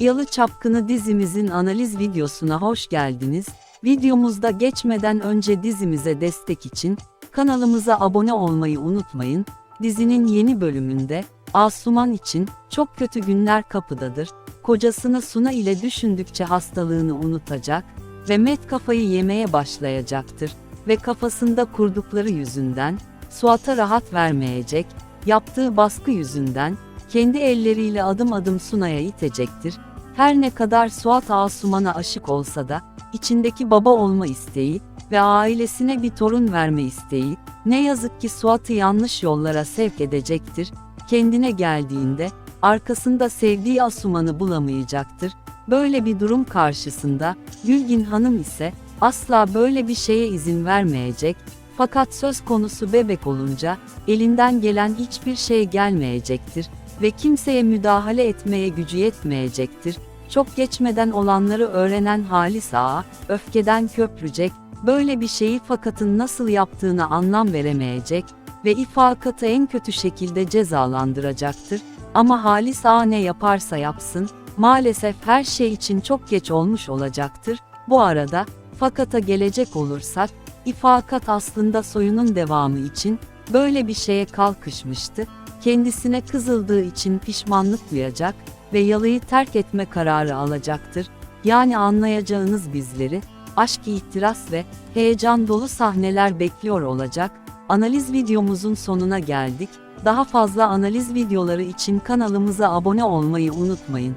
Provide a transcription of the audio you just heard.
Yalı Çapkını dizimizin analiz videosuna hoş geldiniz. Videomuzda geçmeden önce dizimize destek için kanalımıza abone olmayı unutmayın. Dizinin yeni bölümünde Asuman için çok kötü günler kapıdadır. Kocasını Suna ile düşündükçe hastalığını unutacak ve Met kafayı yemeye başlayacaktır ve kafasında kurdukları yüzünden Suat'a rahat vermeyecek, yaptığı baskı yüzünden kendi elleriyle adım adım Suna'ya itecektir. Her ne kadar Suat Asuman'a aşık olsa da, içindeki baba olma isteği ve ailesine bir torun verme isteği, ne yazık ki Suat'ı yanlış yollara sevk edecektir. Kendine geldiğinde, arkasında sevdiği Asuman'ı bulamayacaktır. Böyle bir durum karşısında, Gülgin Hanım ise, asla böyle bir şeye izin vermeyecek, fakat söz konusu bebek olunca, elinden gelen hiçbir şey gelmeyecektir ve kimseye müdahale etmeye gücü yetmeyecektir. Çok geçmeden olanları öğrenen Halis Ağa, öfkeden köprücek, böyle bir şeyi fakatın nasıl yaptığını anlam veremeyecek ve ifakatı en kötü şekilde cezalandıracaktır. Ama Halis Ağa ne yaparsa yapsın, maalesef her şey için çok geç olmuş olacaktır. Bu arada, fakata gelecek olursak, ifakat aslında soyunun devamı için, böyle bir şeye kalkışmıştı, kendisine kızıldığı için pişmanlık duyacak ve yalıyı terk etme kararı alacaktır. Yani anlayacağınız bizleri, aşk ihtiras ve heyecan dolu sahneler bekliyor olacak. Analiz videomuzun sonuna geldik. Daha fazla analiz videoları için kanalımıza abone olmayı unutmayın.